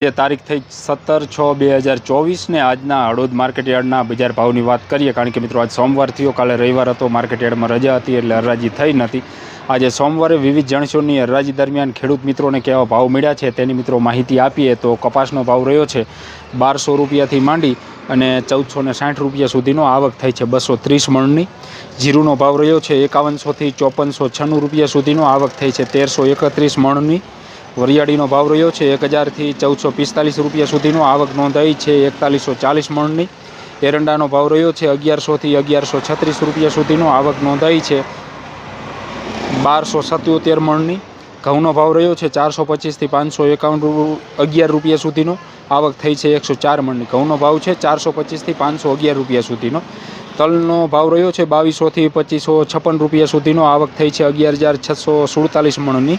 જે તારીખ થઈ સત્તર છ બે હજાર ચોવીસને આજના હળોદ માર્કેટયાર્ડના બજાર ભાવની વાત કરીએ, કારણ કે મિત્રો આજ સોમવાર થયો, કાલે રવિવાર હતો, માર્કેટયાર્ડમાં રજા હતી એટલે હરાજી થઈ નથી આજે સોમવારે વિવિધ જણસોની હરાજી દરમિયાન ખેડૂત મિત્રોને કેવા ભાવ મળ્યા છે તેની મિત્રો માહિતી આપીએ તો કપાસનો ભાવ રહ્યો છે બારસો રૂપિયાથી માંડી અને ચૌદસો ને સાઠ રૂપિયા સુધીનો આવક થઈ છે બસો ત્રીસ મણની. જીરુનો ભાવ રહ્યો છે એકાવનસોથી ચોપનસો છન્નું રૂપિયા સુધીનો આવક થઈ છે તેરસો એકત્રીસ મણની. વરિયાળીનો ભાવ રહ્યો છે એક હજારથી ચૌદસો પિસ્તાલીસ રૂપિયા સુધીનો. આવક નોંધાઈ છે એકતાલીસો ચાલીસ મણની. એરંડાનો ભાવ રહ્યો છે અગિયારસોથી અગિયારસો છત્રીસ રૂપિયા સુધીનો. આવક નોંધાઈ છે બારસો સત્યોતેર મણની. ઘઉંનો ભાવ રહ્યો છે ચારસો પચીસથી પાંચસો એકાવન અગિયાર રૂપિયા સુધીનો. આવક થઈ છે એકસો ચાર મણની. ઘઉંનો ભાવ છે ચારસો પચીસથી પાંચસો અગિયાર રૂપિયા સુધીનો. તલનો ભાવ રહ્યો છે બાવીસોથી પચીસો છપ્પન રૂપિયા સુધીનો. આવક થઈ છે અગિયાર હજાર છસો સુડતાલીસ મણની.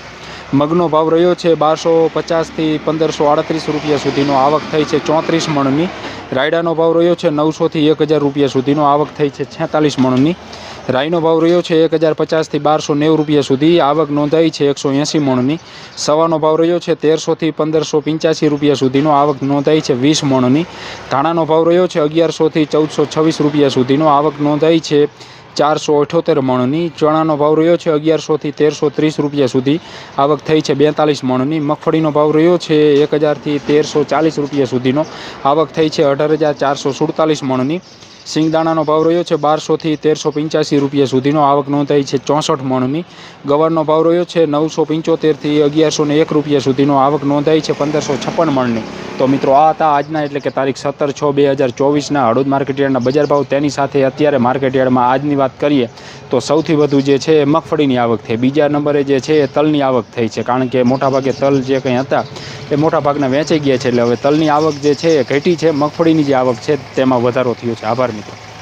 મગનો ભાવ રહ્યો છે બારસો પચાસથી પંદરસો આડત્રીસ રૂપિયા સુધીનો આવક થઈ છે ચોત્રીસ મણની. રાયડાનો ભાવ રહ્યો છે નવસોથી એક હજાર રૂપિયા સુધીનો આવક થઈ છે છેતાલીસ મણની. રાઈનો ભાવ રહ્યો છે એક હજાર પચાસથી બારસો નેવું રૂપિયા સુધી, આવક નોંધાઈ છે એકસો એંસી મણની. સવાનો ભાવ રહ્યો છે તેરસોથી પંદરસો પંચ્યાસી રૂપિયા સુધીનો, આવક નોંધાઈ છે વીસ મણની. ધાણાનો ભાવ રહ્યો છે અગિયારસોથી ચૌદસો છવ્વીસ રૂપિયા સુધીનો, આવક નોંધાઈ છે ચારસો અઠ્યોતેર મણની ચણાનો ભાવ રહ્યો છે અગિયારસોથી તેરસો ત્રીસ રૂપિયા સુધી. આવક થઈ છે બેતાલીસ મણની. મગફળીનો ભાવ રહ્યો છે એક હજારથી તેરસો ચાલીસ રૂપિયા સુધીનો. આવક થઈ છે અઢાર હજાર ચારસો સુડતાલીસ મણની. સિંગદાણાનો ભાવ રહ્યો છે બારસોથી તેરસો પંચ્યાસી રૂપિયા સુધીનો. આવક નોંધાઈ છે ચોસઠ મણની. ગવારનો ભાવ રહ્યો છે નવસો પંચોતેરથી અગિયારસો ને એક રૂપિયા સુધીનો. આવક નોંધાઈ છે પંદરસો છપ્પન મણની. તો મિત્રો, આ હતા આજના એટલે કે તારીખ સત્તર છ બે હજાર ચોવીસના હળોદ માર્કેટયાર્ડના બજાર ભાવ. તેની સાથે અત્યારે માર્કેટયાર્ડમાં આજની વાત કરીએ, તો સૌથી વધુ જે છે એ મગફળીની આવક થઈ. બીજા નંબરે જે છે એ તલની આવક થઈ છે, કારણ કે મોટાભાગે તલ જે કંઈ હતા એ મોટાભાગના વેચાઈ ગયા છે, એટલે હવે તલની આવક જે છે એ ઘટી છે, મગફળીની જે આવક છે તેમાં વધારો થયો છે. આભાર મિત્રો.